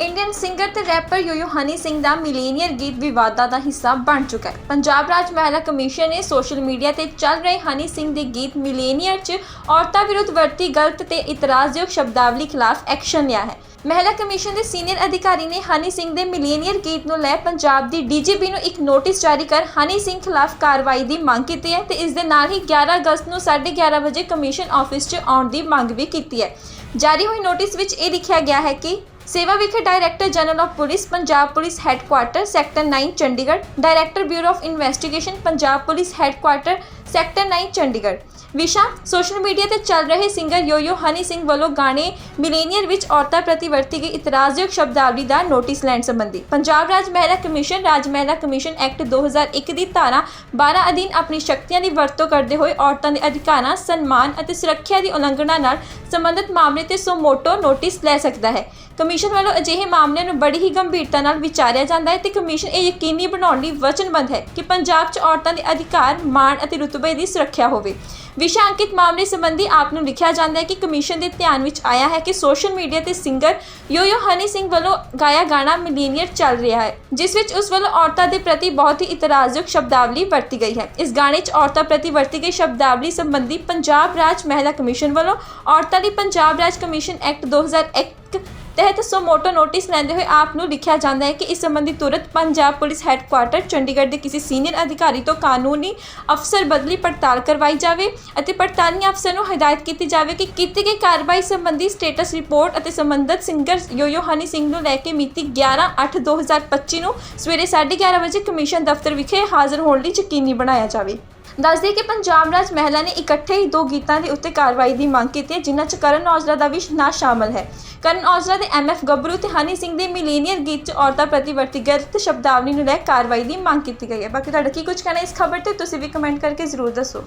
Indian singer ਤੇ rapper Yo Yo ਹਨੀ ਸਿੰਘ ਦਾ millionaire ਗੀਤ ਵਿਵਾਦਾਂ ਦਾ ਹਿੱਸਾ ਬਣ ਚੁੱਕਾ ਹੈ। ਪੰਜਾਬ ਰਾਜ ਮਹਿਲਾ ਕਮਿਸ਼ਨ ਨੇ ਸੋਸ਼ਲ ਮੀਡੀਆ ਤੇ ਚੱਲ ਰਹੇ ਹਨੀ ਸਿੰਘ ਦੇ ਗੀਤ ਮਿਲੇਨੀਅਰ 'ਚ ਔਰਤਾਂ ਵਿਰੁੱਧ ਵਰਤੀ ਗਲਤ ਤੇ ਇਤਰਾਜ਼ਯੋਗ ਸ਼ਬਦਾਵਲੀ ਖਿਲਾਫ ਐਕਸ਼ਨ ਲਿਆ ਹੈ। ਮਹਿਲਾ ਕਮਿਸ਼ਨ ਦੇ ਸੀਨੀਅਰ ਅਧਿਕਾਰੀ ਨੇ ਹਨੀ ਸਿੰਘ ਦੇ ਮਿਲੇਨੀਅਰ ਗੀਤ ਨੂੰ ਲੈ ਪੰਜਾਬ ਦੀ ਡੀਜੀਪੀ ਨੂੰ ਇੱਕ ਨੋਟਿਸ ਜਾਰੀ ਕਰ ਹਨੀ ਸਿੰਘ ਖਿਲਾਫ ਕਾਰਵਾਈ ਦੀ ਮੰਗ ਕੀਤੀ ਹੈ ਤੇ ਇਸ ਦੇ ਨਾਲ ਹੀ 11 ਅਗਸਤ ਨੂੰ 11:30 ਵਜੇ ਕਮਿਸ਼ਨ ਆਫਿਸ 'ਚ ਆਉਣ ਦੀ ਮੰਗ ਵੀ ਕੀਤੀ ਹੈ। ਜਾਰੀ ਹੋਈ ਨੋਟਿਸ ਵਿੱਚ ਇਹ ਲਿਖਿਆ ਗਿਆ ਹੈ ਕਿ ਸੇਵਾ ਵਿਖੇ director general of police, Punjab police headquarter, sector 9 Chandigarh. Director bureau of investigation, Punjab police headquarter, sector 9 Chandigarh. ਵਿਸ਼ਾ, ਸੋਸ਼ਲ ਮੀਡੀਆ ਤੇ ਚੱਲ ਰਹੇ ਸਿੰਗਰ ਯੋਯੋ ਹਨੀ ਸਿੰਘ ਵੱਲੋਂ ਗਾਣੇ ਮਿਲੇਨੀਅਰ ਵਿੱਚ ਔਰਤਾਂ ਪ੍ਰਤੀ ਵਰਤੀ ਗਈ ਇਤਰਾਜ਼ਯੋਗ ਸ਼ਬਦਾਵਲੀ ਦਾ ਨੋਟਿਸ ਲੈਣ ਸੰਬੰਧੀ। ਪੰਜਾਬ ਰਾਜ ਮਹਿਲਾ ਕਮਿਸ਼ਨ, ਰਾਜ ਮਹਿਲਾ ਕਮਿਸ਼ਨ ਐਕਟ 2001 ਦੀ ਧਾਰਾ 12 ਅਧੀਨ ਆਪਣੀ ਸ਼ਕਤੀਆਂ ਦੀ ਵਰਤੋਂ ਕਰਦੇ ਹੋਏ ਔਰਤਾਂ ਦੇ ਅਧਿਕਾਰਾਂ, ਸਨਮਾਨ ਅਤੇ ਸੁਰੱਖਿਆ ਦੀ ਉਲੰਘਣਾ ਨਾਲ ਸੰਬੰਧਿਤ ਮਾਮਲੇ ਤੇ ਸੋਮੋਟੋ ਨੋਟਿਸ ਲੈ ਸਕਦਾ ਹੈ। ਕਮਿਸ਼ਨ ਵੱਲੋਂ ਅਜਿਹੇ ਮਾਮਲਿਆਂ ਨੂੰ ਬੜੀ ਹੀ ਗੰਭੀਰਤਾ ਨਾਲ ਵਿਚਾਰਿਆ ਜਾਂਦਾ ਹੈ ਤੇ ਕਮਿਸ਼ਨ ਇਹ ਯਕੀਨੀ ਬਣਾਉਣ ਲਈ ਵਚਨਬੱਧ ਹੈ ਕਿ ਪੰਜਾਬ 'ਚ ਔਰਤਾਂ ਦੇ ਅਧਿਕਾਰ, ਮਾਣ ਅਤੇ ਰੁਤਬੇ ਦੀ ਸੁਰੱਖਿਆ ਹੋਵੇ। ਵਿਸ਼ਾ ਅੰਕਿਤ ਮਾਮਲੇ ਸੰਬੰਧੀ ਆਪ ਨੂੰ ਲਿਖਿਆ ਜਾਂਦਾ ਹੈ ਕਿ ਕਮਿਸ਼ਨ ਦੇ ਧਿਆਨ ਵਿੱਚ ਆਇਆ ਹੈ ਕਿ ਸੋਸ਼ਲ ਮੀਡੀਆ ਤੇ singer Yo Yo Honey Singh ਵੱਲੋਂ ਗਾਇਆ ਗਾਣਾ ਮਿਲੀਨੀਅਰ ਚੱਲ ਰਿਹਾ ਹੈ, ਜਿਸ ਵਿੱਚ ਉਸ ਵੱਲੋਂ ਔਰਤਾਂ ਦੇ ਪ੍ਰਤੀ ਬਹੁਤ ਹੀ ਇਤਰਾਜ਼ਯੋਗ ਸ਼ਬਦਾਵਲੀ ਵਰਤੀ ਗਈ ਹੈ। ਇਸ ਗਾਣੇ 'ਚ ਔਰਤਾਂ ਪ੍ਰਤੀ ਵਰਤੀ ਗਈ ਸ਼ਬਦਾਵਲੀ ਸੰਬੰਧੀ ਪੰਜਾਬ ਰਾਜ ਮਹਿਲਾ ਕਮਿਸ਼ਨ ਵੱਲੋਂ ਔਰਤਾਂ ਲਈ ਪੰਜਾਬ ਰਾਜ ਕਮਿਸ਼ਨ ਐਕਟ 2001 ਤਹਿਤ ਸੋ ਮੋਟੋ ਨੋਟਿਸ ਲੈਂਦੇ ਹੋਏ ਆਪ ਨੂੰ ਲਿਖਿਆ ਜਾਂਦਾ ਹੈ ਕਿ ਇਸ ਸੰਬੰਧੀ ਤੁਰੰਤ ਪੰਜਾਬ ਪੁਲਿਸ ਹੈੱਡਕੁਆਰਟਰ ਚੰਡੀਗੜ੍ਹ ਦੇ ਕਿਸੇ ਸੀਨੀਅਰ ਅਧਿਕਾਰੀ ਤੋਂ ਕਾਨੂੰਨੀ ਅਫਸਰ ਬਦਲੀ ਪੜਤਾਲ ਕਰਵਾਈ ਜਾਵੇ ਅਤੇ ਪੜਤਾਲੀ ਅਫਸਰ ਨੂੰ ਹਦਾਇਤ ਕੀਤੀ ਜਾਵੇ ਕਿ ਕੀਤੀ ਗਈ ਕਾਰਵਾਈ ਸੰਬੰਧੀ ਸਟੇਟਸ ਰਿਪੋਰਟ ਅਤੇ ਸੰਬੰਧਿਤ ਸਿੰਗਰ ਯੋਯੋ ਹਨੀ ਸਿੰਘ ਨੂੰ ਲੈ ਕੇ ਮਿਤੀ 11/8/2025 ਨੂੰ ਸਵੇਰੇ 11:30 ਵਜੇ ਕਮਿਸ਼ਨ ਦਫ਼ਤਰ ਵਿਖੇ ਹਾਜ਼ਰ ਹੋਣ ਲਈ ਯਕੀਨੀ ਬਣਾਇਆ ਜਾਵੇ। ਦੱਸਦੇ ਕਿ ਪੰਜਾਬ ਰਾਜ ਮਹਿਲਾ ਨੇ ਇਕੱਠੇ ਹੀ ਦੋ ਗੀਤਾਂ ਦੇ ਉੱਤੇ ਕਾਰਵਾਈ ਦੀ ਮੰਗ ਕੀਤੀ ਹੈ, ਜਿਨ੍ਹਾਂ 'ਚ ਕਰਨ ਔਜਲਾ ਦਾ ਵੀ ਨਾਂ ਸ਼ਾਮਲ ਹੈ। ਕਰਨ ਔਜਲਾ ਦੇ ਐਮਐਫ ਗੱਭਰੂ ਤੇ ਹਨੀ ਸਿੰਘ ਦੇ ਮਿਲੀਨੀਅਰ ਗੀਤ 'ਚ ਔਰਤਾਂ ਪ੍ਰਤੀ ਵਰਤੀਗਤ ਸ਼ਬਦਾਵਲੀ ਨੂੰ ਲੈ ਕਾਰਵਾਈ ਦੀ ਮੰਗ ਕੀਤੀ ਗਈ ਹੈ। ਬਾਕੀ ਤੁਹਾਡਾ ਕੀ ਕੁਝ ਕਹਿਣਾ ਇਸ ਖਬਰ ਤੇ, ਤੁਸੀਂ ਵੀ ਕਮੈਂਟ ਕਰਕੇ ਜ਼ਰੂਰ ਦੱਸੋ।